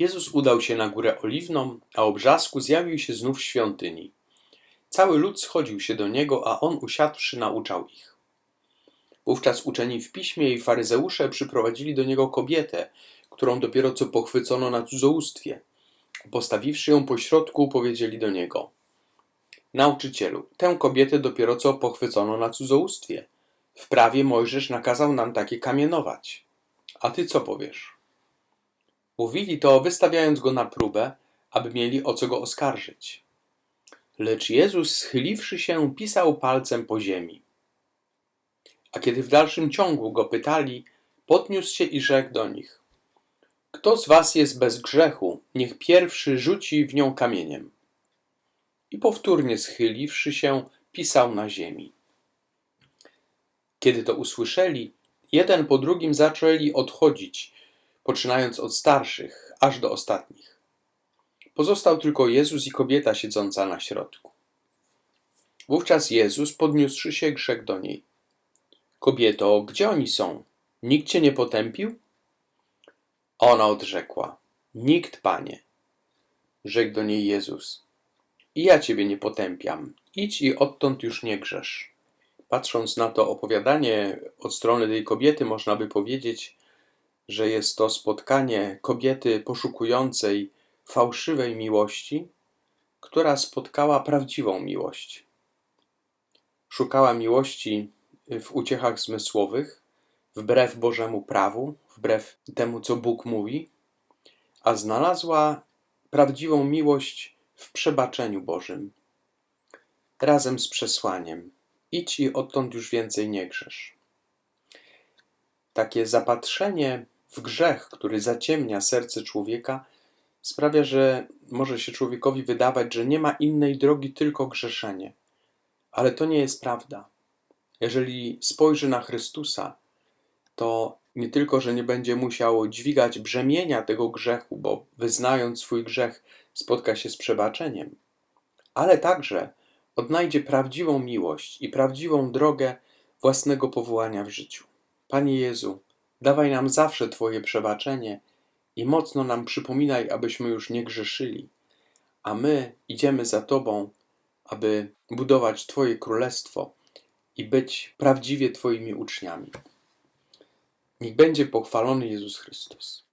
Jezus udał się na górę oliwną, a o brzasku zjawił się znów w świątyni. Cały lud schodził się do niego, a on usiadłszy nauczał ich. Wówczas uczeni w piśmie i faryzeusze przyprowadzili do niego kobietę, którą dopiero co pochwycono na cudzołóstwie. Postawiwszy ją pośrodku, powiedzieli do niego: Nauczycielu, tę kobietę dopiero co pochwycono na cudzołóstwie. W prawie Mojżesz nakazał nam takie kamienować. A ty co powiesz? Mówili to, wystawiając go na próbę, aby mieli o co go oskarżyć. Lecz Jezus, schyliwszy się, pisał palcem po ziemi. A kiedy w dalszym ciągu go pytali, podniósł się i rzekł do nich: Kto z was jest bez grzechu, niech pierwszy rzuci w nią kamieniem. I powtórnie schyliwszy się, pisał na ziemi. Kiedy to usłyszeli, jeden po drugim zaczęli odchodzić, poczynając od starszych, aż do ostatnich. Pozostał tylko Jezus i kobieta siedząca na środku. Wówczas Jezus, podniósłszy się, rzekł do niej: Kobieto, gdzie oni są? Nikt cię nie potępił? Ona odrzekła: Nikt, panie. Rzekł do niej Jezus: I ja ciebie nie potępiam. Idź i odtąd już nie grzesz. Patrząc na to opowiadanie od strony tej kobiety, można by powiedzieć, że jest to spotkanie kobiety poszukującej fałszywej miłości, która spotkała prawdziwą miłość. Szukała miłości w uciechach zmysłowych, wbrew Bożemu prawu, wbrew temu, co Bóg mówi, a znalazła prawdziwą miłość w przebaczeniu Bożym, razem z przesłaniem: idź i odtąd już więcej nie grzesz. Takie zapatrzenie w grzech, który zaciemnia serce człowieka, sprawia, że może się człowiekowi wydawać, że nie ma innej drogi, tylko grzeszenie. Ale to nie jest prawda. Jeżeli spojrzy na Chrystusa, to nie tylko, że nie będzie musiał dźwigać brzemienia tego grzechu, bo wyznając swój grzech spotka się z przebaczeniem, ale także odnajdzie prawdziwą miłość i prawdziwą drogę własnego powołania w życiu. Panie Jezu, dawaj nam zawsze Twoje przebaczenie i mocno nam przypominaj, abyśmy już nie grzeszyli, a my idziemy za Tobą, aby budować Twoje królestwo i być prawdziwie Twoimi uczniami. Niech będzie pochwalony Jezus Chrystus.